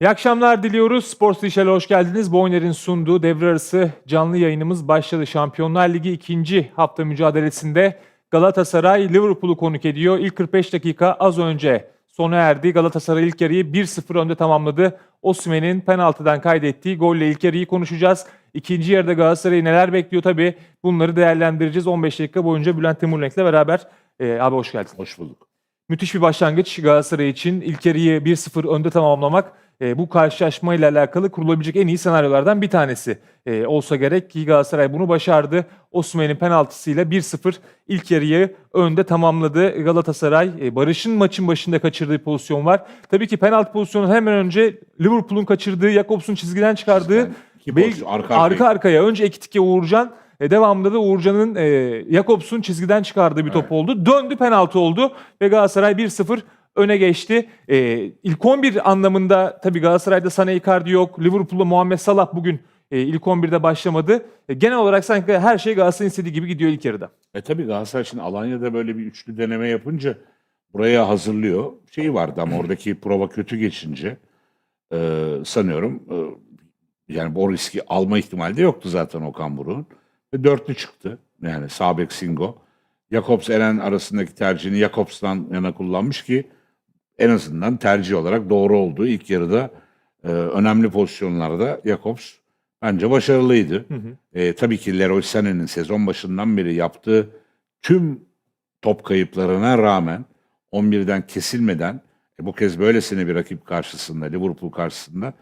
İyi akşamlar diliyoruz. Sports Dişel'e hoş geldiniz. Boyner'in sunduğu devre arası canlı yayınımız başladı. Şampiyonlar Ligi ikinci hafta mücadelesinde Galatasaray Liverpool'u konuk ediyor. İlk 45 dakika az önce sona erdi. Galatasaray ilk yarıyı 1-0 önde tamamladı. Osimhen'in penaltıdan kaydettiği golle ilk yarıyı konuşacağız. İkinci yarıda Galatasaray'ı neler bekliyor tabii bunları değerlendireceğiz. 15 dakika boyunca Bülent Timurlenk'le beraber. Ee, abi hoş geldin. Hoş bulduk. Müthiş bir başlangıç Galatasaray için. İlk yarıyı 1-0 önde tamamlamak e, bu karşılaşmayla alakalı kurulabilecek en iyi senaryolardan bir tanesi e, olsa gerek ki Galatasaray bunu başardı. Osimhen'in penaltısıyla 1-0 ilk yarıyı önde tamamladı Galatasaray. E, Barış'ın maçın başında kaçırdığı pozisyon var. Tabii ki penaltı pozisyonu hemen önce Liverpool'un kaçırdığı, Jakobs'un çizgiden çıkardığı Bel- arka arka, arkaya. Önce Ekitike Uğurcan, e, devamında da Uğurcan'ın e, Jakobs'un çizgiden çıkardığı bir top oldu. Döndü penaltı oldu ve Galatasaray 1-0 öne geçti. E, ilk 11 anlamında tabii Galatasaray'da Sana Icardi yok. Liverpool'da Muhammed Salah bugün e, ilk 11'de başlamadı. E, genel olarak sanki her şey Galatasaray'ın istediği gibi gidiyor ilk yarıda. E tabii Galatasaray şimdi Alanya'da böyle bir üçlü deneme yapınca buraya hazırlıyor. Şeyi vardı ama oradaki prova kötü geçince e, sanıyorum e, yani o riski alma ihtimali de yoktu zaten Okan Buruk'un. Ve dörtlü çıktı. Yani Sabek Singo. Jakobs Eren arasındaki tercihini Jakobs'tan yana kullanmış ki en azından tercih olarak doğru oldu. İlk yarıda e, önemli pozisyonlarda Jakobs bence başarılıydı. Hı hı. E, tabii ki Leroy Sané'nin sezon başından beri yaptığı tüm top kayıplarına rağmen 11'den kesilmeden e, bu kez böylesine bir rakip karşısında, Liverpool karşısında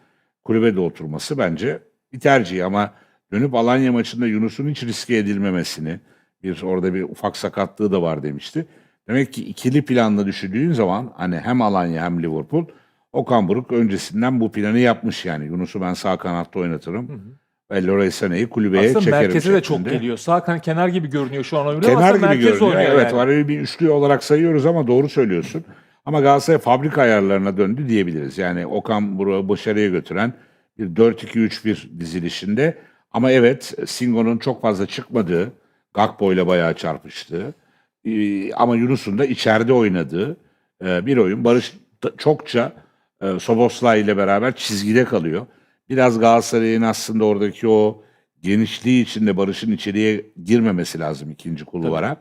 kulübede oturması bence bir tercih ama dönüp Alanya maçında Yunus'un hiç riske edilmemesini, bir orada bir ufak sakatlığı da var demişti. Demek ki ikili planda düşündüğün zaman hani hem Alanya hem Liverpool Okan Buruk öncesinden bu planı yapmış yani. Yunus'u ben sağ kanatta oynatırım. Ve Leroy Sané'yi kulübeye Aslında çekerim merkeze de çok geliyor. Sağ kan- kenar gibi görünüyor şu an oyunda Kenar aslında gibi merkez görünüyor. oynuyor Evet yani. var öyle bir üçlü olarak sayıyoruz ama doğru söylüyorsun. Ama Galatasaray fabrika ayarlarına döndü diyebiliriz. Yani Okan Buruk'u başarıya götüren bir 4-2-3-1 dizilişinde. Ama evet Singo'nun çok fazla çıkmadığı, Gakpo ile bayağı çarpıştığı ee, ama Yunus'un da içeride oynadığı e, bir oyun. Barış da çokça e, Soboslay ile beraber çizgide kalıyor. Biraz Galatasaray'ın aslında oradaki o genişliği içinde Barış'ın içeriye girmemesi lazım ikinci kulvara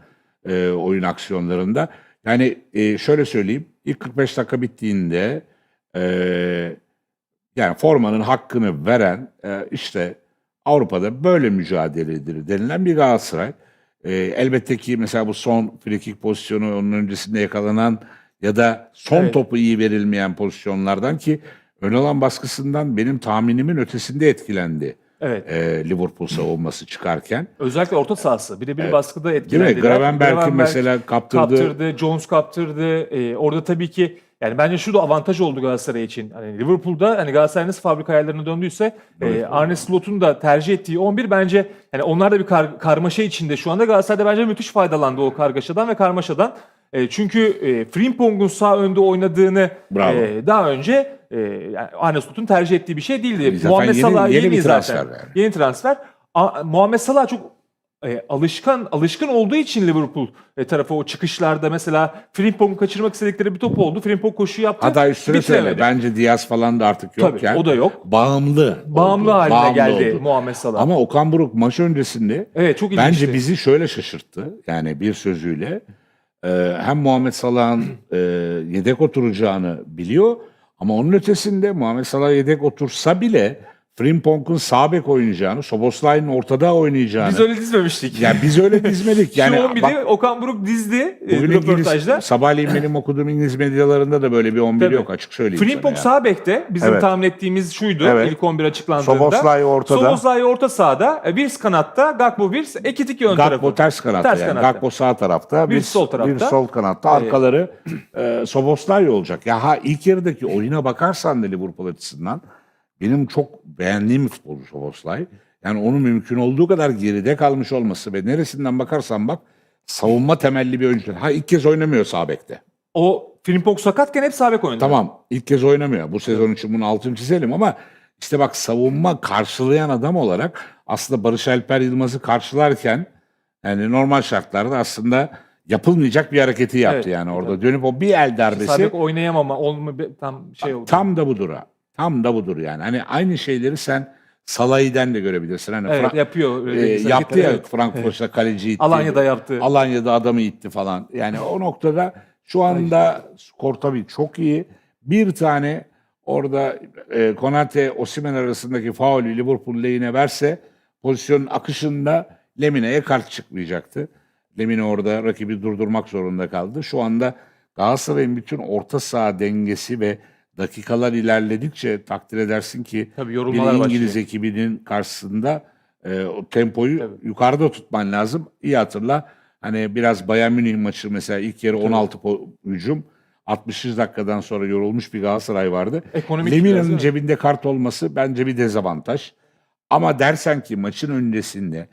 e, oyun aksiyonlarında. Yani e, şöyle söyleyeyim ilk 45 dakika bittiğinde e, yani formanın hakkını veren e, işte Avrupa'da böyle mücadeledir denilen bir Galatasaray. E, elbette ki mesela bu son frikik pozisyonu onun öncesinde yakalanan ya da son Evet. topu iyi verilmeyen pozisyonlardan ki ön alan baskısından benim tahminimin ötesinde etkilendi Evet. e, Liverpool savunması çıkarken. Özellikle orta sahası. Birebir Evet. baskıda Değil mi? Gravenberg'in Gravenberg mesela kaptırdığı kaptırdı, Jones kaptırdı. Ee, orada tabii ki yani bence şu da avantaj oldu Galatasaray için. Hani Liverpool'da hani Galatasaray nasıl fabrika ayarlarına döndüyse e, Arne Slot'un da tercih ettiği 11 bence yani onlar da bir kar- karmaşa içinde şu anda. Galatasaray'da bence müthiş faydalandı o kargaşadan ve karmaşadan. E, çünkü e, Frimpong'un sağ önde oynadığını Bravo. e, daha önce e, yani Arne Slot'un tercih ettiği bir şey değildi. Zaten Muhammed yeni- Salah yeni yeni, bir zaten. transfer yani. Yeni transfer. A- Muhammed Salah çok e, alışkan alışkın olduğu için Liverpool e, tarafı o çıkışlarda mesela Frimpong'u kaçırmak istedikleri bir top oldu. Frimpong koşu yaptı. Hatta üstüne söyle. bitiremedi. Bence Diaz falan da artık Tabii, yani. o da yok. Bağımlı. Bağımlı oldu, haline bağımlı geldi oldu. Muhammed Salah. Ama Okan Buruk maç öncesinde evet çok ilginçti. bence bizi şöyle şaşırttı. Yani bir sözüyle e, hem Muhammed Salah'ın e, yedek oturacağını biliyor ama onun ötesinde Muhammed Salah yedek otursa bile Frimpong'un sağ bek oynayacağını, Soboslay'ın ortada oynayacağını. Biz öyle dizmemiştik. yani biz öyle dizmedik. Yani Şu 11'i bak, Okan Buruk dizdi e, bugün röportajda. İngiliz, sabahleyin benim okuduğum İngiliz medyalarında da böyle bir 11 Tabii. yok açık söyleyeyim Frimpong ya. sağ bekte. Bizim Evet. tahmin ettiğimiz şuydu Evet. ilk 11 açıklandığında. Soboslay ortada. Soboslay orta sahada. e, Virs kanatta. Gakpo Virs. Ekitike ön Gakpo tarafı. ters kanatta Ters yani. kanatta. Gakpo sağ tarafta. Bir Bir, sol tarafta. Bir sol kanatta. Arkaları e, Soboslay olacak. Ya ha ilk yarıdaki oyuna bakarsan da Liverpool açısından benim çok beğendiğim bir futbolcu Soboslay. Yani onun mümkün olduğu kadar geride kalmış olması ve neresinden bakarsan bak savunma temelli bir oyuncu. Ha ilk kez oynamıyor sağ bekte. O Frimpong sakatken hep sağ bek oynadı. Tamam ilk kez oynamıyor. Bu sezon için bunu altını çizelim ama işte bak savunma karşılayan adam olarak aslında Barış Alper Yılmaz'ı karşılarken yani normal şartlarda aslında yapılmayacak bir hareketi yaptı Evet, yani orada. tabii. Dönüp o bir el darbesi bek oynayamama olma tam şey oldu. tam da budur ha. Tam da budur yani. Hani aynı şeyleri sen Salah'iden de görebilirsin. Hani Evet Fra- yapıyor. e, yaptı ya evet. Frankfurt'ta kaleci itti. Alanya'da yaptı. Alanya'da adamı itti falan. Yani o noktada şu anda skor tabii çok iyi. Bir tane orada e, Konate Osimhen arasındaki faulü Liverpool lehine verse pozisyonun akışında Lemine'ye kart çıkmayacaktı. Lemine orada rakibi durdurmak zorunda kaldı. Şu anda Galatasaray'ın bütün orta saha dengesi ve dakikalar ilerledikçe takdir edersin ki Tabii bir İngiliz başlıyor. ekibinin karşısında e, o tempoyu Tabii. yukarıda tutman lazım. İyi hatırla. Hani biraz Bayern Münih maçı mesela ilk yarı 16 po- hücum 60. dakikadan sonra yorulmuş bir Galatasaray vardı. Ekonomik mi? cebinde kart olması bence bir dezavantaj. Ama dersen ki maçın öncesinde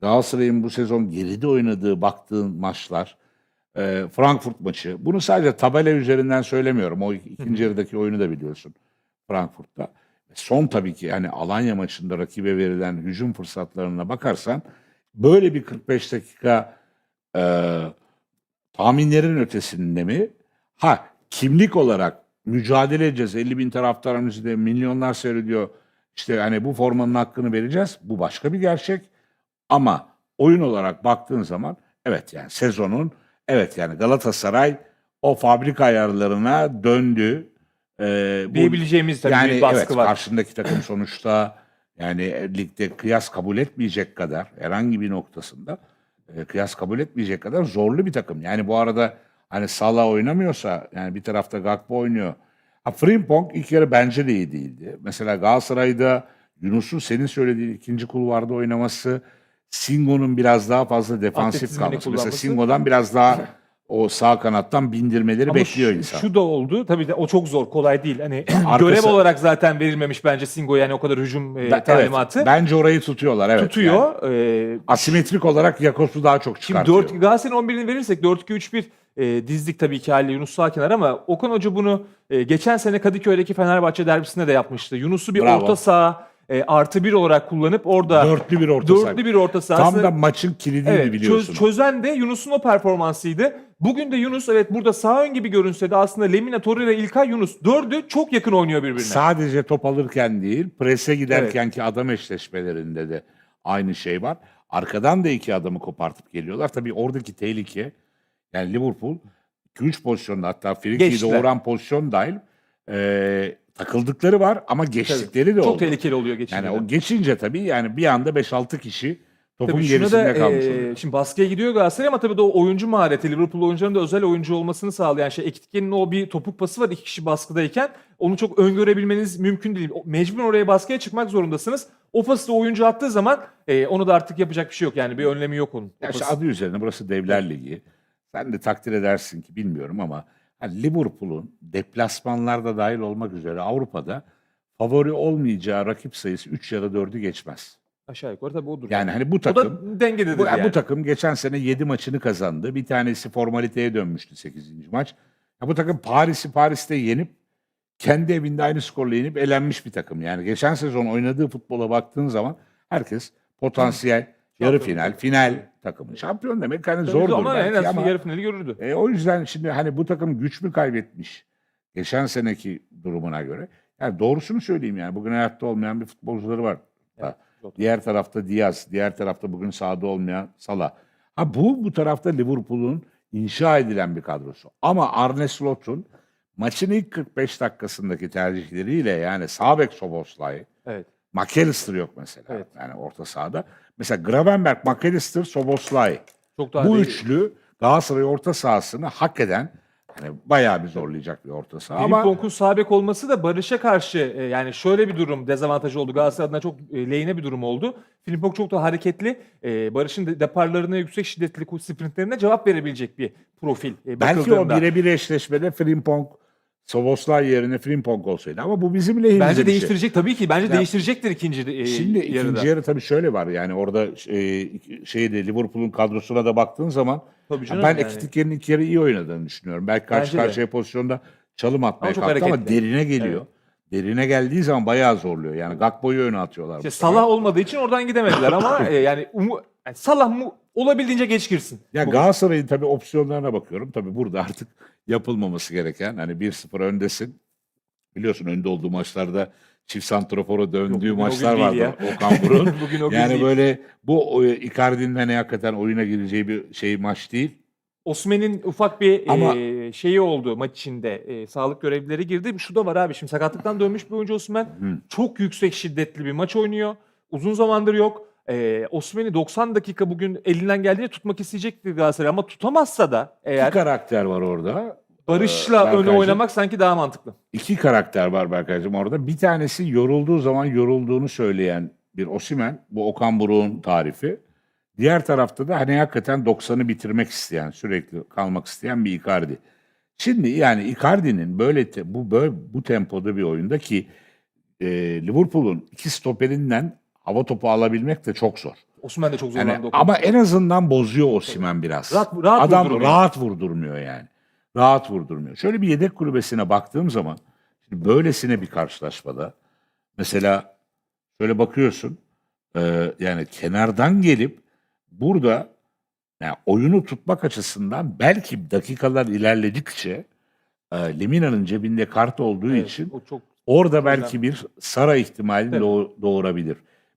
Galatasaray'ın bu sezon geride oynadığı baktığın maçlar e, Frankfurt maçı. Bunu sadece tabela üzerinden söylemiyorum. O ik- ikinci yarıdaki oyunu da biliyorsun Frankfurt'ta. Son tabii ki yani Alanya maçında rakibe verilen hücum fırsatlarına bakarsan böyle bir 45 dakika e, tahminlerin ötesinde mi? Ha kimlik olarak mücadele edeceğiz. 50 bin taraftarımız da milyonlar seyrediyor. İşte hani bu formanın hakkını vereceğiz. Bu başka bir gerçek. Ama oyun olarak baktığın zaman evet yani sezonun evet yani Galatasaray o fabrika ayarlarına döndü. Ee, bu- Diyebileceğimiz tabii yani bir baskı evet var. karşındaki takım sonuçta yani ligde kıyas kabul etmeyecek kadar herhangi bir noktasında e, kıyas kabul etmeyecek kadar zorlu bir takım. Yani bu arada hani Salah oynamıyorsa yani bir tarafta Gakpo oynuyor. Ha, Frimpong ilk yarı bence de iyi değildi. Mesela Galatasaray'da Yunus'un senin söylediğin ikinci kulvarda oynaması, Singo'nun biraz daha fazla defansif Atletizmini kalması. Mesela kullanması. Singo'dan biraz daha o sağ kanattan bindirmeleri Ama bekliyor şu, insan. şu da oldu. Tabii de o çok zor, kolay değil. Hani Arkası- görev olarak zaten verilmemiş bence Singo yani o kadar hücum e, Ben- talimatı. Evet, bence orayı tutuyorlar. Evet, yani tutuyor. E, asimetrik olarak Jakobs'u daha çok Şimdi çıkartıyor. 4 Galatasaray'ın 11'ini verirsek 4-2-3-1 e, dizdik tabii ki haliyle Yunus Sakinar ama Okan Hoca bunu e, geçen sene Kadıköy'deki Fenerbahçe derbisinde de yapmıştı. Yunus'u bir Bravo. orta saha e, artı bir olarak kullanıp orada Dörtlü bir orta saha. dörtlü bir orta saha. Tam da maçın kilidiydi Evet, biliyorsun. çöz- çözen de Yunus'un o performansıydı. Bugün de Yunus evet burada sağ ön gibi görünse de aslında Lemina, Torreira, İlkay, Yunus dördü çok yakın oynuyor birbirine. Sadece top alırken değil, prese giderken ki adam eşleşmelerinde de aynı şey var. Arkadan da iki adamı kopartıp geliyorlar. Tabii oradaki tehlike yani Liverpool 2-3 pozisyonda hatta Friki'yi doğuran pozisyon dahil e, takıldıkları var ama geçtikleri de çok oldu. tehlikeli oluyor geçince. Yani o geçince tabii yani bir anda 5-6 kişi topun Tabii şuna gerisinde da kalmış e, oluyor. şimdi baskıya gidiyor Galatasaray ama tabii de o oyuncu mahareti Liverpool oyuncularının da özel oyuncu olmasını sağlayan şey Ekitike'nin o bir topuk pası var iki kişi baskıdayken onu çok öngörebilmeniz mümkün değil. O- Mecbur oraya baskıya çıkmak zorundasınız. O pası da oyuncu attığı zaman e, onu da artık yapacak bir şey yok yani bir önlemi yok onun. O Ya işte pası. adı üzerine burası Devler Ligi. Sen de takdir edersin ki bilmiyorum ama hani Liverpool'un deplasmanlarda dahil olmak üzere Avrupa'da favori olmayacağı rakip sayısı 3 ya da 4'ü geçmez. Aşağı yukarı tabii odur. Yani hani bu o takım da dengededir bu, yani. bu takım geçen sene 7 maçını kazandı. Bir tanesi formaliteye dönmüştü 8. maç. Ya bu takım Paris'i Paris'te yenip kendi evinde aynı skorla yenip elenmiş bir takım. Yani geçen sezon oynadığı futbola baktığın zaman herkes potansiyel yarı final, final takımı. Şampiyon demek hani Tabii zordur ama en azından yarı finali görürdü. e, o yüzden şimdi hani bu takım güç mü kaybetmiş geçen seneki durumuna göre? Yani doğrusunu söyleyeyim yani bugün hayatta olmayan bir futbolcuları var. Çok. Diğer tarafta Diaz, diğer tarafta bugün sahada olmayan Salah. Ha bu bu tarafta Liverpool'un inşa edilen bir kadrosu. Ama Arne Slot'un maçın ilk 45 dakikasındaki tercihleriyle yani sağ bek Soboslay, Evet. McAllister yok mesela. Evet. Yani orta sahada. Mesela Gravenberg, McAllister, Soboslay. Çok daha Bu değil. üçlü Galatasaray orta sahasını hak eden hani bayağı bir zorlayacak bir orta saha. Ama Frimpong'un sağ bek olması da Barış'a karşı e, yani şöyle bir durum dezavantajı oldu. Galatasaray adına çok e, lehine bir durum oldu. Frimpong çok da hareketli. E, Barış'ın de- deparlarına yüksek şiddetli sprintlerine cevap verebilecek bir profil. E, belki o bakıldığında. birebir eşleşmede Frimpong, Soboslay yerine Frimpong olsaydı. Ama bu bizim lehimize Bence bir şey. değiştirecek tabii ki. Bence Ya- değiştirecektir ikinci e, Şimdi yarıda. ikinci yarı tabii şöyle var yani orada e, şeyde Liverpool'un kadrosuna da baktığın zaman Tabii canım ben yani. Ekitike'nin ilk yarı iyi oynadığını düşünüyorum. Belki karşı Bence de. karşıya pozisyonda çalım atmaya Ama çok kalktı ama hareketli. derine geliyor. Derine geldiği zaman bayağı zorluyor. Yani Gakpo'yu öne atıyorlar. İşte sefer. Salah olmadığı için oradan gidemediler ama e, yani, umu, yani Salah mu, olabildiğince geç girsin. Ya Bu- Galatasaray'ın tabii opsiyonlarına bakıyorum. Tabii burada artık yapılmaması gereken hani 1-0 öndesin. Biliyorsun önde olduğu maçlarda çift santrafora döndüğü bugün o gün maçlar değil vardı. ya. Okan Buruk'un. Bugün o gün yani değil. böyle bu o, Icardi'nin hani hakikaten oyuna gireceği bir şey maç değil. Osman'ın ufak bir Ama- e, şeyi oldu maç içinde. E, sağlık görevlileri girdi. Şu da var abi şimdi sakatlıktan dönmüş bir oyuncu Osman. Hı. Çok yüksek şiddetli bir maç oynuyor. Uzun zamandır yok. E, Osman'ı 90 dakika bugün elinden geldiğince tutmak isteyecektir Galatasaray ama tutamazsa da İki eğer karakter var orada. Barış'la Ee, öne oynamak sanki daha mantıklı. İki karakter var Berkaycığım orada. Bir tanesi yorulduğu zaman yorulduğunu söyleyen bir Osimen. Bu Okan Buruk'un tarifi. Diğer tarafta da hani hakikaten 90'ı bitirmek isteyen, sürekli kalmak isteyen bir Icardi. Şimdi yani Icardi'nin böyle te- bu böyle bu tempoda bir oyunda ki e, Liverpool'un iki stoperinden hava topu alabilmek de çok zor. Osman da çok Yani zorlandı. o ama en azından bozuyor Osimhen biraz. Rahat- rahat Adam vurdurmuyor. rahat vurdurmuyor yani. Rahat vurdurmuyor. Şöyle bir yedek kulübesine baktığım zaman şimdi böylesine bir karşılaşmada mesela şöyle bakıyorsun e, yani kenardan gelip burada yani oyunu tutmak açısından belki dakikalar ilerledikçe e, Lemina'nın cebinde kart olduğu Evet, için çok Orada belki bir Sara ihtimali Tabii. doğ- doğurabilir.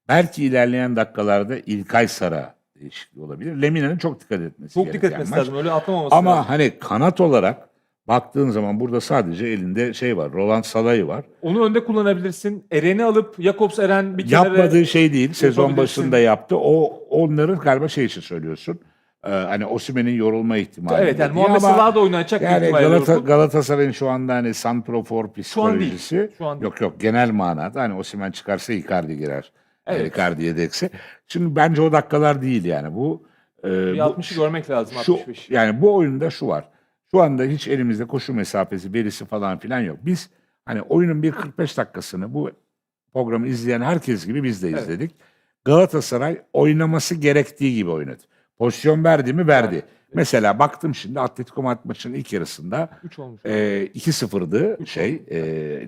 Belki ilerleyen dakikalarda İlkay Sara değişikliği olabilir. Lemina'nın çok dikkat etmesi çok dikkat etmesi maç. lazım. Öyle atlamaması Ama lazım. hani kanat olarak baktığın zaman burada sadece elinde şey var. Roland Salah'ı var. Onu önde kullanabilirsin. Eren'i alıp Jakobs Eren bir kenara Yapmadığı şey değil. Sezon başında yaptı. O onların galiba şey için söylüyorsun. Ee, hani Osimhen'in yorulma ihtimali. Evet yani. Muhammed Salah da oynayacak Yani Galata. Galatasaray'ın şu anda hani santrofor an değil. psikolojisi Şu an değil. yok yok genel manada hani Osimhen çıkarsa Icardi girer. Evet. Evet. Icardi yedekse. Şimdi bence o dakikalar değil yani bu. e, Bir bu- 60'ı görmek lazım şu, 65. yani bu oyunda şu var. Şu anda hiç elimizde koşu mesafesi, verisi falan filan yok. Biz hani oyunun bir 45 dakikasını bu programı izleyen herkes gibi biz de Evet. izledik. Galatasaray oynaması gerektiği gibi oynadı. Pozisyon verdi mi verdi. Verdi. Mesela baktım şimdi Atletico Madrid maçının ilk yarısında 3 olmuş. e, 2-0'dı Üç şey e,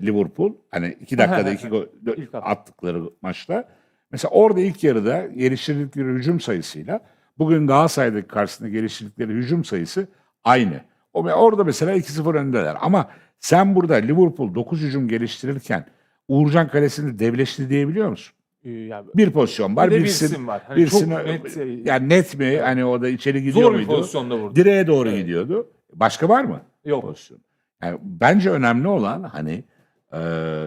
Liverpool. Hani 2 dakikada 2 gol İlk attı. attıkları maçta. Mesela orada ilk yarıda geliştirdikleri hücum sayısıyla bugün Galatasaray'daki karşısında geliştirdikleri hücum sayısı aynı. O orada mesela 2-0 öndeler. Ama sen burada Liverpool 9 hücum geliştirirken Uğurcan kalesini devleşti diyebiliyor musun? Ee, yani Bir pozisyon var. bir bir birisi, isim var. Hani birisini, çok net, e, yani net mi? Hani o da içeri gidiyor zor bir muydu? pozisyonda vurdu. Direğe doğru Evet. gidiyordu. Başka var mı? Yok. pozisyon. Yani bence önemli olan hani e,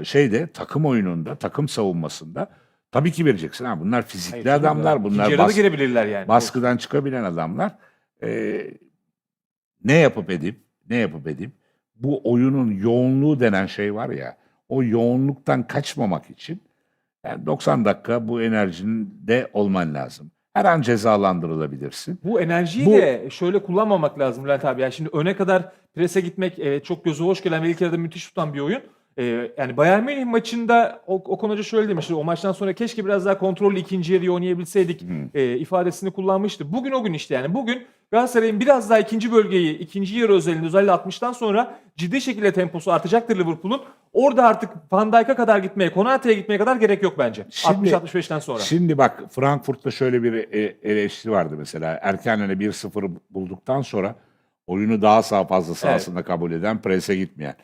şeyde takım oyununda, takım savunmasında tabii ki vereceksin. Ha, bunlar fizikli Hayır, adamlar, bunlar İkinci yarıda bas- girebilirler yani. baskıdan çıkabilen adamlar. E, ne yapıp edip, ne yapıp edip bu oyunun yoğunluğu denen şey var ya, o yoğunluktan kaçmamak için yani 90 dakika bu enerjinde olman lazım. Her an cezalandırılabilirsin. Bu enerjiyi Bu- de şöyle kullanmamak lazım Bülent abi. Yani şimdi öne kadar prese gitmek evet, çok gözü hoş gelen ve ilk yarıda müthiş tutan bir oyun. Ee, yani Bayern Münih maçında Okan Hoca şöyle demişti. O maçtan sonra keşke biraz daha kontrollü ikinci yarıyı oynayabilseydik e, ifadesini kullanmıştı. Bugün o gün işte yani. Bugün Galatasaray'ın biraz daha ikinci bölgeyi, ikinci yarı özelinde özellikle 60'tan sonra ciddi şekilde temposu artacaktır Liverpool'un. Orada artık Van Dijk'a kadar gitmeye, Konate'ye gitmeye kadar gerek yok bence. Şimdi- 60-65'ten sonra. Şimdi bak Frankfurt'ta şöyle bir e- eleştiri vardı mesela. Erkenlere 1-0 bulduktan sonra oyunu daha sağ fazla sahasında kabul eden, prese gitmeyen.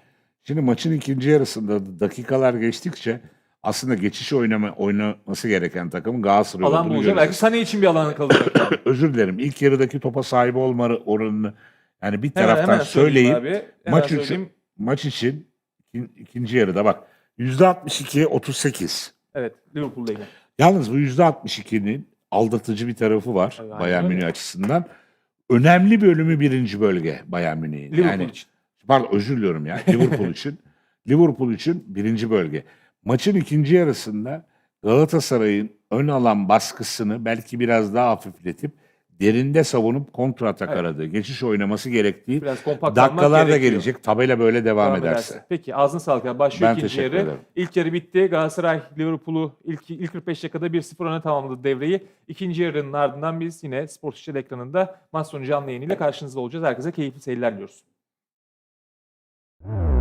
Şimdi maçın ikinci yarısında dakikalar geçtikçe aslında geçiş oynama, oynaması gereken takımın Galatasaray alan olduğunu bulacak. görüyoruz. Belki Sané için bir alan kalacak. Özür dilerim. İlk yarıdaki topa sahip olma oranını yani bir Hemen- taraftan hemen söyleyeyim söyleyip abi. Hemen maç için, söyleyeyim. maç için ikin- ikinci yarıda bak %62'ye 38. Evet Liverpool'da yine. Yalnız bu %62'nin aldatıcı bir tarafı var Bayern aynen Münih öyle. açısından. Önemli bölümü birinci bölge Bayern Münih'in. Liverpool yani, için. Pardon özür diliyorum ya. Liverpool için. Liverpool için birinci bölge. Maçın ikinci yarısında Galatasaray'ın ön alan baskısını belki biraz daha hafifletip derinde savunup kontra atak Evet. aradığı, geçiş oynaması gerektiği Biraz dakikalar da gelecek. Tabela böyle devam, Devam ederse. ederse. Peki ağzın sağlık. abi. Başlıyor Ben ikinci yarı. ederim. İlk yarı bitti. Galatasaray Liverpool'u ilk, ilk 45 dakikada 1-0 öne tamamladı devreyi. İkinci yarının ardından biz yine Spor İşçiler ekranında maç sonu canlı yayınıyla karşınızda olacağız. Herkese keyifli seyirler diliyoruz. Mm.